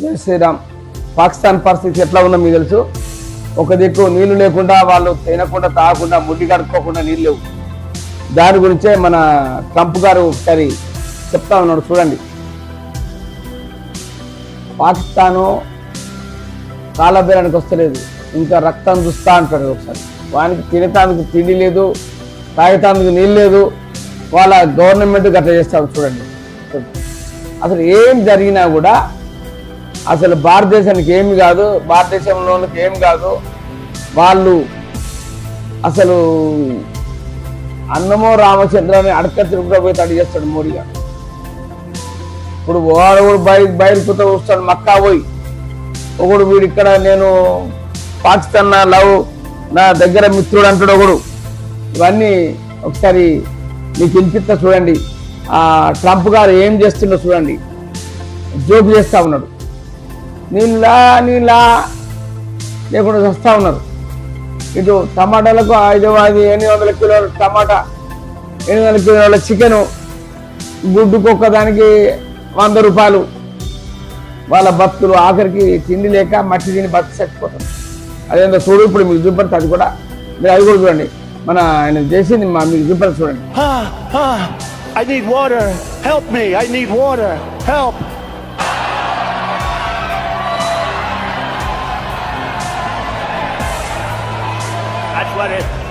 జై శ్రీరామ్. పాకిస్తాన్ పరిస్థితి ఎట్లా ఉందో మీకు తెలుసు. ఒక దిక్కు నీళ్ళు లేకుండా వాళ్ళు తినకుండా తాగకుండా ముడ్డి కడుక్కోకుండా నీళ్ళు లేవు. దాని గురించే మన ట్రంప్ గారు ఒకసారి చెప్తా ఉన్నాడు చూడండి. పాకిస్తాను కాలబేరానికి వస్తలేదు. ఇంకా రక్తం చూస్తా అంటాడు ఒకసారి. వానికి తినటానికి తిండి లేదు తాగటానికి నీళ్ళు లేదు. వాళ్ళ గవర్నమెంట్ గట్ల చేస్తారు చూడండి. అసలు ఏం జరిగినా కూడా అసలు భారతదేశానికి ఏమి కాదు భారతదేశంలోనికి ఏమి కాదు. వాళ్ళు అసలు అన్నమో రామచంద్రని అడక తిరుగుతా పోయి తడి చేస్తాడు మోడీ గారు. ఇప్పుడు వాడు కూడా బయలు బయలుకుతా వస్తాడు మక్కా పోయి. ఒకడు వీడు ఇక్కడ నేను పాకిస్తాన్ నా లవ్ నా దగ్గర మిత్రుడు అంటాడు ఒకడు. ఇవన్నీ ఒకసారి మీకు వినిపిస్తా చూడండి. ట్రంప్ గారు ఏం చేస్తుండో చూడండి. జోక్ చేస్తా ఉన్నాడు. నీళ్ళ నీళ్ళ లేకుండా వస్తా ఉన్నారు ఇటు టమాటాలకు ఐదు ఐదు ఎనిమిది వందల కిలోల టమాటా ఎనిమిది వందల కిలోల చికెను. గుడ్డుకు ఒక్కదానికి వంద రూపాయలు. వాళ్ళ భక్తులు ఆఖరికి తిండి లేక మట్టి తిని భక్తి చచ్చిపోతారు. అదేందో చూడు ఇప్పుడు మీకు చూపెడతా అది కూడా. మీరు అది కూడా చూడండి. మన ఆయన చేసింది మా మీకు చూపెడతా చూడండి. I need water. Help me. I need water. Help. athletic